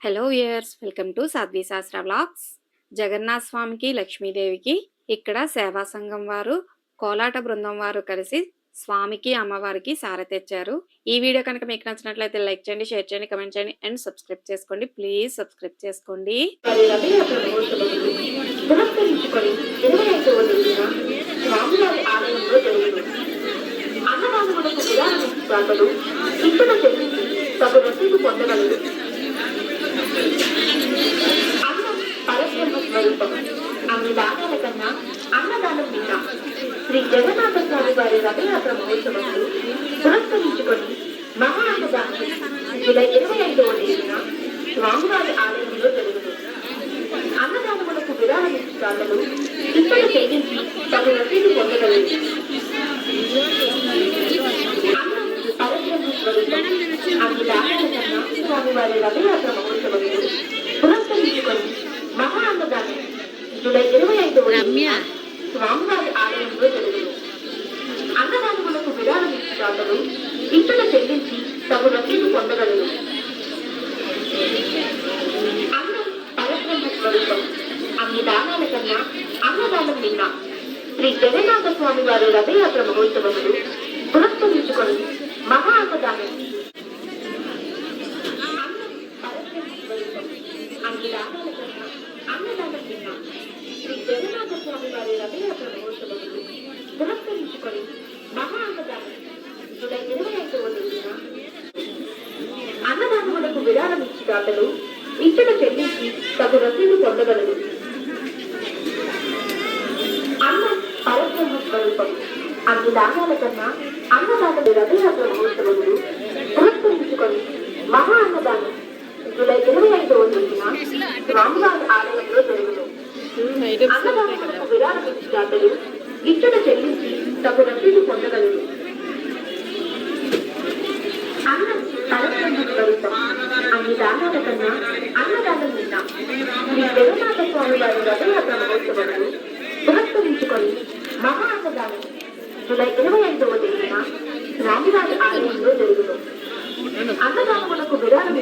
Hello dears welcome to Sadhvi Shastra vlogs Jagannatha స్వామికి లక్ష్మీదేవికి ఇక్కడ సేవా సంఘం వారు కోలాట బృందం వారు కలిసి స్వామికి అమ్మవారికి సార తెచ్చారు ఈ వీడియో కనుక మీకు నచ్చినట్లయితే లైక్ చేయండి షేర్ చేయండి కమెంట్ చేయండి అండ్ సబ్స్క్రైబ్ చేసుకోండి ప్లీజ్ సబ్స్క్రైబ్ చేసుకోండి అన్నదానములకు విరాళం తగు రసీదు పొందగలరు అన్నం పరబ్రహ్మ స్వరూపం. అన్ని దానాల కన్నా అన్నదానం విన్నా శ్రీ జగన్నాథ స్వామి వారి రథయాత్ర మహోత్సవములు పురస్కరించుకొని మహా అన్నదానం జూలై ఇరవై ఐదవ తేదీన స్వామివారి ఆలయంలో జరుగుతుంది అన్నదానములకు విరాళం ఇచ్చుతాళ్ళు ఇక్కడ చెల్లించి తగు రసీదు పొందగలరు పరబ్రహ్మ స్వామివారి రథయాత్ర మహోత్సవములు పురస్కరించుకొని మహా అన్నదానం జూలై ఇరవై ఐదవ స్వామివారి ఆలయంలో జరుగుతుంది అన్నదానములకు విరాళం ఇచ్చుతాళ్ళు ఇక్కడ చెల్లించి తగు రసీదు పొందగలరు అన్నం పరబ్రహ్మ స్వరూపం అన్ని దానాల కన్నా అన్నదానం నిన్న శ్రీ జగన్నాథ స్వామి వారి రథయాత్ర మహోత్సవములు పురస్కరించుకొని మహా అన్నదానం అన్నదానం శ్రీ జగన్నాథ స్వామి వారి రథయాత్ర మహోత్సవములు పురస్కరించుకొని మహా అన్నదానం జూలై ఇరవై ఐదవ తేదీన అన్నదానములకు విరాళం ఇచ్చి దాతలు ఇచ్చిన చెల్లించి తగు రసీదు పొందగలరు. అన్ని దానాల కన్నా అన్నదానం రథయాత్ర మహోత్సవములు పురస్కరించుకొని మహా అన్నదానం జూలై ఇరవై ఐదవ తేదీన స్వామివారి ఆలయంలో జరుగును అన్నదానములకు విరాళం ఇచ్చి దాతలు ఇచ్చిన చెల్లించి తగు రసీదు పొందగలరు. అన్నం పరబ్రహ్మ స్వరూపం అన్ని దానాల కన్నా అన్నదానం విన్నా శ్రీ జగన్నాథ స్వామి వారి రథయాత్ర మహోత్సవములు పురస్కరించుకొని మహా అన్నదానం జూలై ఇరవై ఐదవ తేదీన స్వామివారి ఆలయంలో జరుగును అన్నదానములకు విరాళం